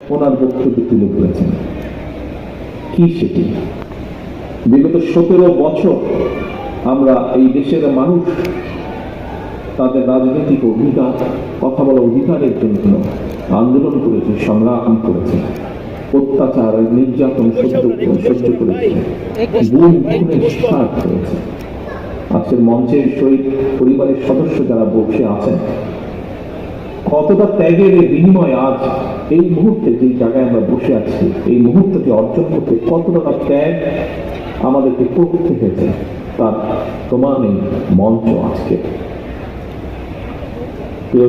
ওনার বক্তব্য তুলে ধরেছেন। কি সেটি? বিগত সতেরো বছর আমরা এই দেশের মানুষ, তাদের রাজনৈতিক অধিকার, কথা বলার অধিকারের জন্য আন্দোলন করেছে, সংগ্রাম করেছে, অত্যাচার, নির্যাতন সহ্য করেছে করেছে। আজকের মঞ্চের শহীদ পরিবারের সদস্য যারা বসে আছেন কতটা ত্যাগের বিনিময় আজ এই মুহূর্তে যে জায়গায় আমরা বসে আছি, এই মুহূর্তকে অর্জন করতে কতটা ত্যাগ আমাদেরকে করতে হয়েছে, তার প্রমাণ এই মঞ্চ আজকে। প্রিয়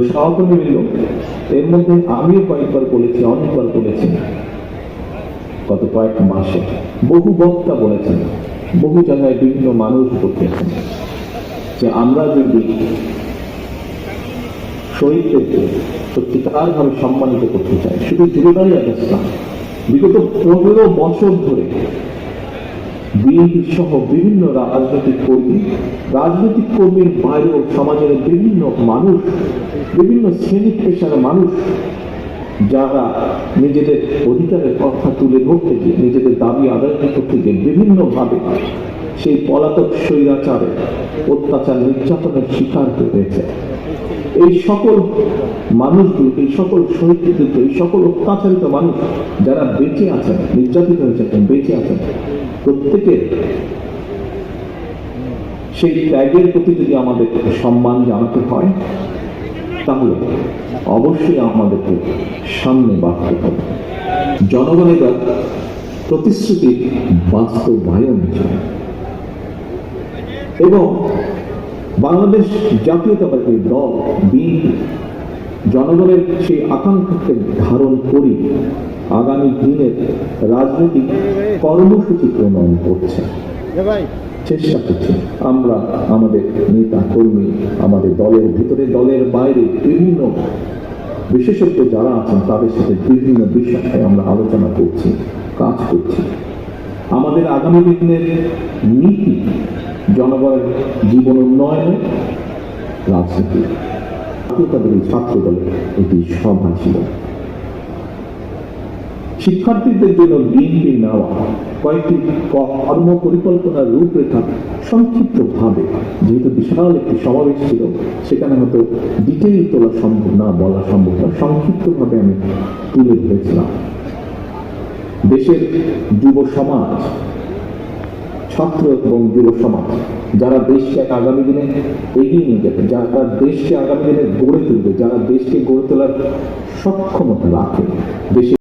এর মধ্যে আমিও কয়েকবার বলেছি, অনেকবার বলেছি। গত কয়েক মাসে বহু বক্তা বলেছেন, বহু জায়গায় বিভিন্ন মানুষ যে আমরা যদি সম্মানিত করতে চাই শুধু বিগত পনেরো বছর ধরে বিএনপি সহ বিভিন্ন রাজনৈতিক কর্মী, রাজনৈতিক কর্মীর বাইরেও সমাজের বিভিন্ন মানুষ, বিভিন্ন শ্রেণি পেশার মানুষ, যারা নিজেদের অধিকারের কথা তুলে ধরতে গিয়ে, নিজেদের দাবি আদায় করতে গিয়ে বিভিন্নভাবে সেই পলাতক স্বৈরাচারে অত্যাচার নির্যাতনের শিকার হয়েছে এই সকল মানুষগুলোকে, এই সকল শহীদদেরকে, এই সকল অত্যাচারিত মানুষ যারা বেঁচে আছেন, নির্যাতিত হয়েছে বেঁচে আছেন প্রত্যেকের সেই ত্যাগের প্রতি যদি আমাদের সম্মান জানাতে হয়, তাহলে অবশ্যই আমাদেরকে সামনে বাড়তে হবে। জনগণের প্রতিশ্রুতি বাস্তবায়ন এবং বাংলাদেশ জাতীয়তাবাদী দল বিএনপি, জনগণের সেই আকাঙ্ক্ষাকে ধারণ করি আগামী দিনের রাজনৈতিক কর্মসূচি প্রণয়ন করছে। চেষ্টা করছি। আমরা আমাদের নেতা কর্মী, আমাদের দলের ভিতরে, দলের বাইরে বিভিন্ন বিশেষজ্ঞ যারা আছেন, তাদের সাথে বিভিন্ন বিষয়ে আমরা আলোচনা করছি, কাজ করছি। আমাদের আগামী দিনের নীতি জনগণের জীবন উন্নয়নে রাজনীতি। জাতীয়তাবাদী ছাত্র দলের এটি সভা ছিল। শিক্ষার্থীদের জন্য বিএনপি নেওয়া, কয়েকটি কর্ম পরিকল্পনার রূপরেখা সংক্ষিপ্তভাবে, যেহেতু বিশাল একটি সমাবেশ ছিল, সেখানে হয়তো ডিটেইল তোলা সম্ভব না, বলা সম্ভব না। সংক্ষিপ্তভাবে আমি তুলে ধরেছিলাম। দেশের যুব সমাজ ছাত্র এবং যুব সমাজ। যারা দেশকে আগামী দিনে এগিয়ে নিয়ে যাবে, যারা দেশকে আগামী দিনে গড়ে তুলবে, যারা দেশকে গড়ে তোলার সক্ষমতা রাখে দেশে